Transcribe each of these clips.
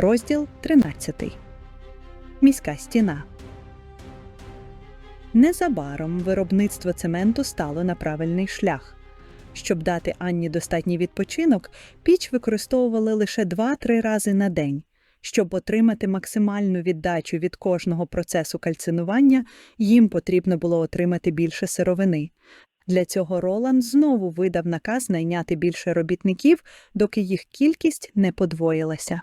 Розділ 13. Міська стіна. Незабаром виробництво цементу стало на правильний шлях. Щоб дати Анні достатній відпочинок, піч використовували лише 2-3 рази на день. Щоб отримати максимальну віддачу від кожного процесу кальцинування, їм потрібно було отримати більше сировини. Для цього Роланд знову видав наказ найняти більше робітників, доки їх кількість не подвоїлася.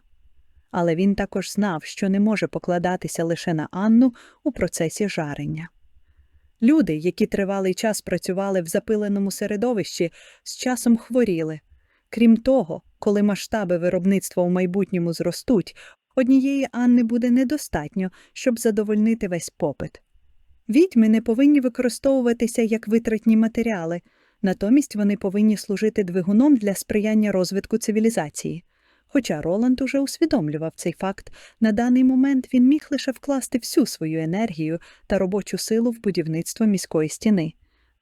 Але він також знав, що не може покладатися лише на Анну у процесі жарення. Люди, які тривалий час працювали в запиленому середовищі, з часом хворіли. Крім того, коли масштаби виробництва у майбутньому зростуть, однієї Анни буде недостатньо, щоб задовольнити весь попит. Відьми не повинні використовуватися як витратні матеріали, натомість вони повинні служити двигуном для сприяння розвитку цивілізації. Хоча Роланд уже усвідомлював цей факт, на даний момент він міг лише вкласти всю свою енергію та робочу силу в будівництво міської стіни.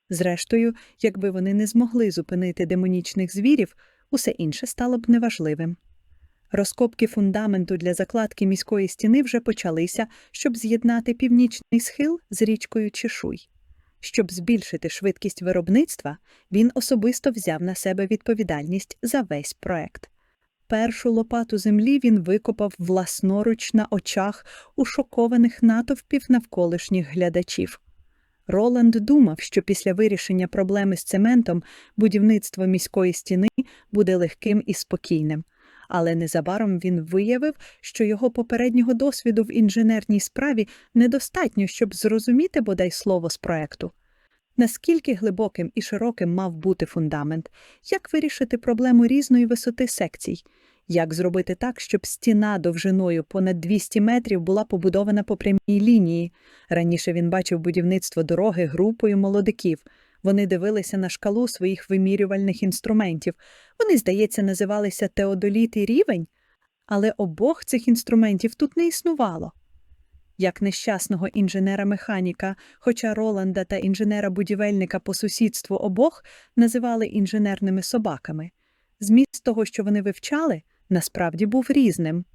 Зрештою, якби вони не змогли зупинити демонічних звірів, усе інше стало б неважливим. Розкопки фундаменту для закладки міської стіни вже почалися, щоб з'єднати північний схил з річкою Чешуй. Щоб збільшити швидкість виробництва, він особисто взяв на себе відповідальність за весь проект. Першу лопату землі він викопав власноруч на очах у шокованих натовпів навколишніх глядачів. Роланд думав, що після вирішення проблеми з цементом будівництво міської стіни буде легким і спокійним, але незабаром він виявив, що його попереднього досвіду в інженерній справі недостатньо, щоб зрозуміти бодай слово з проекту. Наскільки глибоким і широким мав бути фундамент, як вирішити проблему різної висоти секцій, як зробити так, щоб стіна довжиною понад 200 метрів була побудована по прямій лінії. Раніше він бачив будівництво дороги групою молодиків. Вони дивилися на шкалу своїх вимірювальних інструментів. Вони, здається, називалися теодоліт і рівень, але обох цих інструментів тут не існувало. Як нещасного інженера-механіка, хоча Роланда та інженера-будівельника по сусідству обох називали інженерними собаками. Зміст того, що вони вивчали, насправді був різним.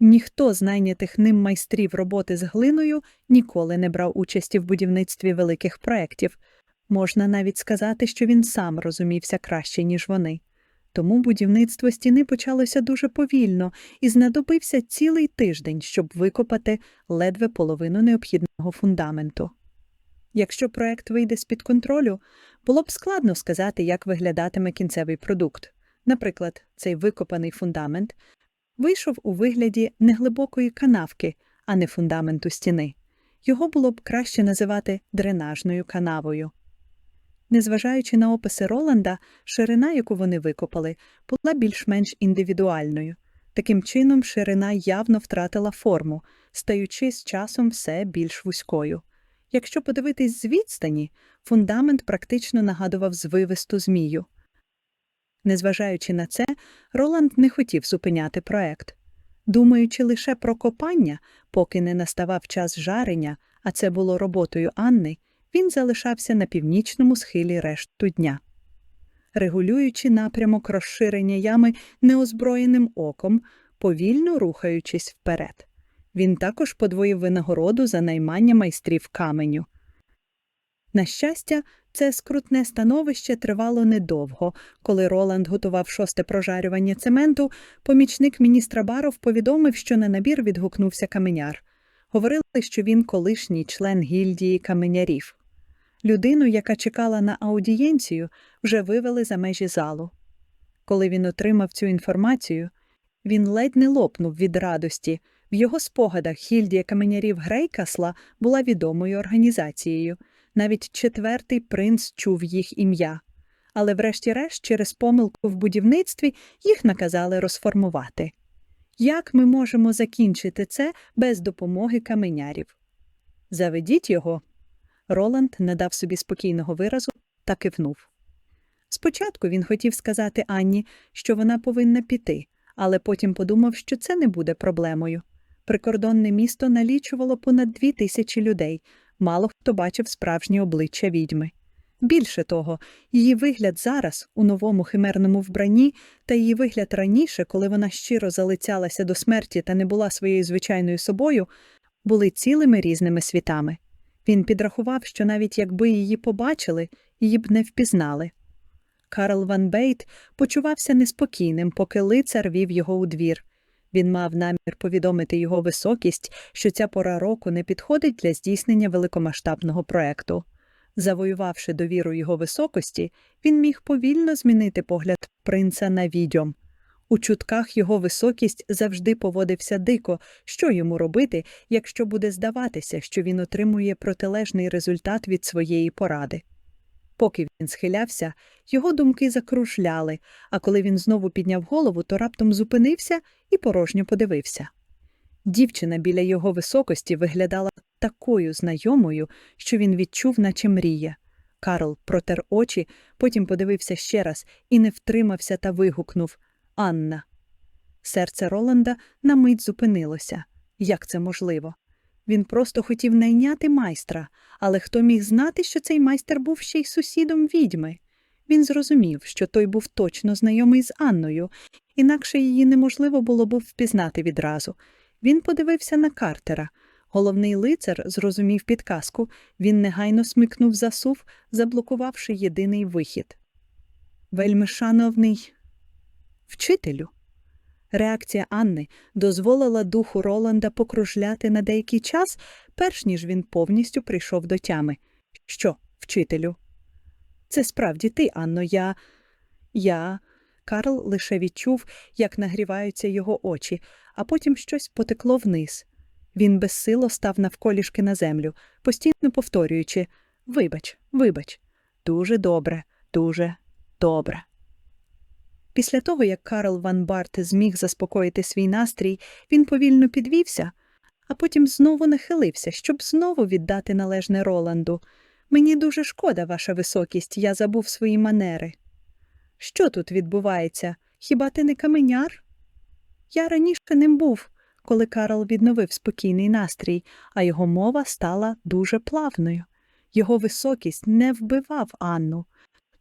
Ніхто з найнятих ним майстрів роботи з глиною ніколи не брав участі в будівництві великих проєктів. Можна навіть сказати, що він сам розумівся краще, ніж вони. Тому будівництво стіни почалося дуже повільно і знадобився цілий тиждень, щоб викопати ледве половину необхідного фундаменту. Якщо проект вийде з-під контролю, було б складно сказати, як виглядатиме кінцевий продукт. Наприклад, цей викопаний фундамент вийшов у вигляді неглибокої канавки, а не фундаменту стіни. Його було б краще називати дренажною канавою. Незважаючи на описи Роланда, ширина, яку вони викопали, була більш-менш індивідуальною. Таким чином, ширина явно втратила форму, стаючи з часом все більш вузькою. Якщо подивитись з відстані, фундамент практично нагадував звивисту змію. Незважаючи на це, Роланд не хотів зупиняти проект. Думаючи лише про копання, поки не наставав час жарення, а це було роботою Анни, він залишався на північному схилі решту дня. Регулюючи напрямок розширення ями неозброєним оком, повільно рухаючись вперед. Він також подвоїв винагороду за наймання майстрів каменю. На щастя, це скрутне становище тривало недовго. Коли Роланд готував шосте прожарювання цементу, помічник міністра Баров повідомив, що на набір відгукнувся каменяр. Говорили, що він колишній член гільдії каменярів. Людину, яка чекала на аудієнцію, вже вивели за межі залу. Коли він отримав цю інформацію, він ледь не лопнув від радості. В його спогадах гільдія каменярів Грейкасла була відомою організацією. Навіть четвертий принц чув їх ім'я. Але, врешті-решт, через помилку в будівництві їх наказали розформувати. Як ми можемо закінчити це без допомоги каменярів? Заведіть його. Роланд не дав собі спокійного виразу та кивнув. Спочатку він хотів сказати Анні, що вона повинна піти, але потім подумав, що це не буде проблемою. Прикордонне місто налічувало понад дві тисячі людей, мало хто бачив справжнє обличчя відьми. Більше того, її вигляд зараз у новому химерному вбранні та її вигляд раніше, коли вона щиро залицялася до смерті та не була своєю звичайною собою, були цілими різними світами. Він підрахував, що навіть якби її побачили, її б не впізнали. Карл Ван Бейт почувався неспокійним, поки лицар вів його у двір. Він мав намір повідомити його високість, що ця пора року не підходить для здійснення великомасштабного проекту. Завоювавши довіру його високості, він міг повільно змінити погляд принца на відьом. У чутках його високість завжди поводився дико, що йому робити, якщо буде здаватися, що він отримує протилежний результат від своєї поради. Поки він схилявся, його думки закружляли, а коли він знову підняв голову, то раптом зупинився і порожньо подивився. Дівчина біля його високості виглядала такою знайомою, що він відчув, наче мріє. Карл протер очі, потім подивився ще раз і не втримався та вигукнув Анна. Серце Роланда на мить зупинилося. Як це можливо? Він просто хотів найняти майстра, але хто міг знати, що цей майстер був ще й сусідом відьми? Він зрозумів, що той був точно знайомий з Анною, інакше її неможливо було б впізнати відразу. Він подивився на Картера. Головний лицар зрозумів підказку, він негайно смикнув засув, заблокувавши єдиний вихід. Вельми шановний вчителю. Реакція Анни дозволила духу Роланда покружляти на деякий час, перш ніж він повністю прийшов до тями. Що, вчителю? Це справді ти, Анно, я. Я. Карл лише відчув, як нагріваються його очі, а потім щось потекло вниз. Він безсило став навколішки на землю, постійно повторюючи Вибач, вибач, дуже добре, дуже добре. Після того, як Карл Ван Барт зміг заспокоїти свій настрій, він повільно підвівся, а потім знову нахилився, щоб знову віддати належне Роланду. Мені дуже шкода, ваша високість, я забув свої манери. Що тут відбувається? Хіба ти не каменяр? Я раніше ним був, коли Карл відновив спокійний настрій, а його мова стала дуже плавною. Його високість не вбивав Анну.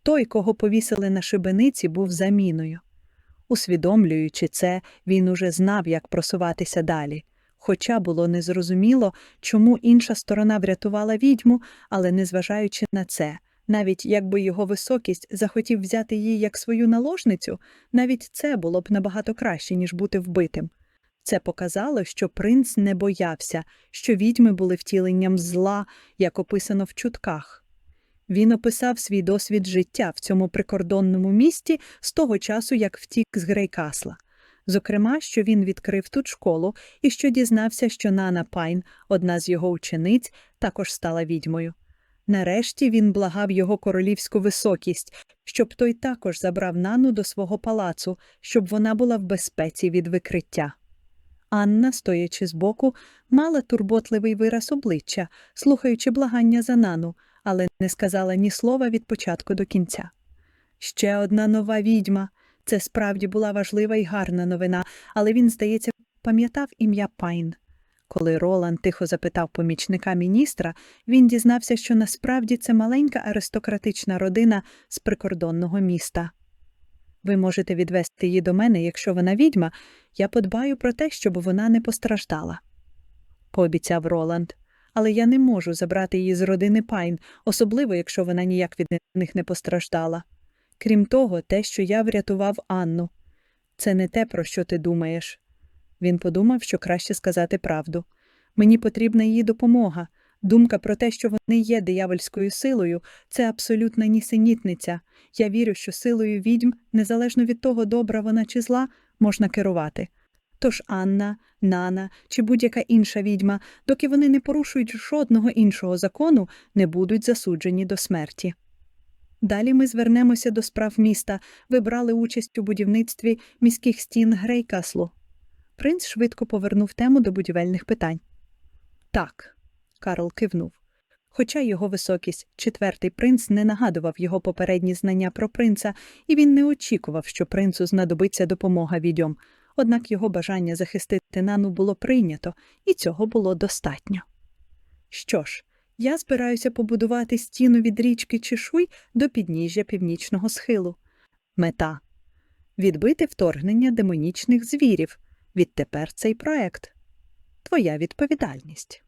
Той, кого повісили на шибениці, був заміною. Усвідомлюючи це, він уже знав, як просуватися далі. Хоча було незрозуміло, чому інша сторона врятувала відьму, але незважаючи на це, навіть якби його високість захотів взяти її як свою наложницю, навіть це було б набагато краще, ніж бути вбитим. Це показало, що принц не боявся, що відьми були втіленням зла, як описано в чутках. Він описав свій досвід життя в цьому прикордонному місті з того часу, як втік з Грейкасла. Зокрема, що він відкрив тут школу і що дізнався, що Нана Пайн, одна з його учениць, також стала відьмою. Нарешті він благав його королівську високість, щоб той також забрав Нану до свого палацу, щоб вона була в безпеці від викриття. Анна, стоячи збоку, мала турботливий вираз обличчя, слухаючи благання за Нану, але не сказала ні слова від початку до кінця. Ще одна нова відьма. Це справді була важлива і гарна новина, але він, здається, пам'ятав ім'я Пайн. Коли Роланд тихо запитав помічника міністра, він дізнався, що насправді це маленька аристократична родина з прикордонного міста. Ви можете відвести її до мене, якщо вона відьма, я подбаю про те, щоб вона не постраждала. Пообіцяв Роланд. Але я не можу забрати її з родини Пайн, особливо якщо вона ніяк від них не постраждала. Крім того, те, що я врятував Анну. Це не те, про що ти думаєш. Він подумав, що краще сказати правду. Мені потрібна її допомога. Думка про те, що вони є диявольською силою, це абсолютна нісенітниця. Я вірю, що силою відьм, незалежно від того, добра вона чи зла, можна керувати. Тож Анна, Нана чи будь-яка інша відьма, доки вони не порушують жодного іншого закону, не будуть засуджені до смерті. Далі ми звернемося до справ міста, ви брали участь у будівництві міських стін Грейкаслу. Принц швидко повернув тему до будівельних питань. Так, Карл кивнув. Хоча його високість, четвертий принц, не нагадував його попередні знання про принца, і він не очікував, що принцу знадобиться допомога відьом, однак його бажання захистити нану було прийнято, і цього було достатньо. Що ж, Я збираюся побудувати стіну від річки Чешуй до підніжжя північного схилу. Мета відбити вторгнення демонічних звірів. Відтепер цей проект. Твоя відповідальність.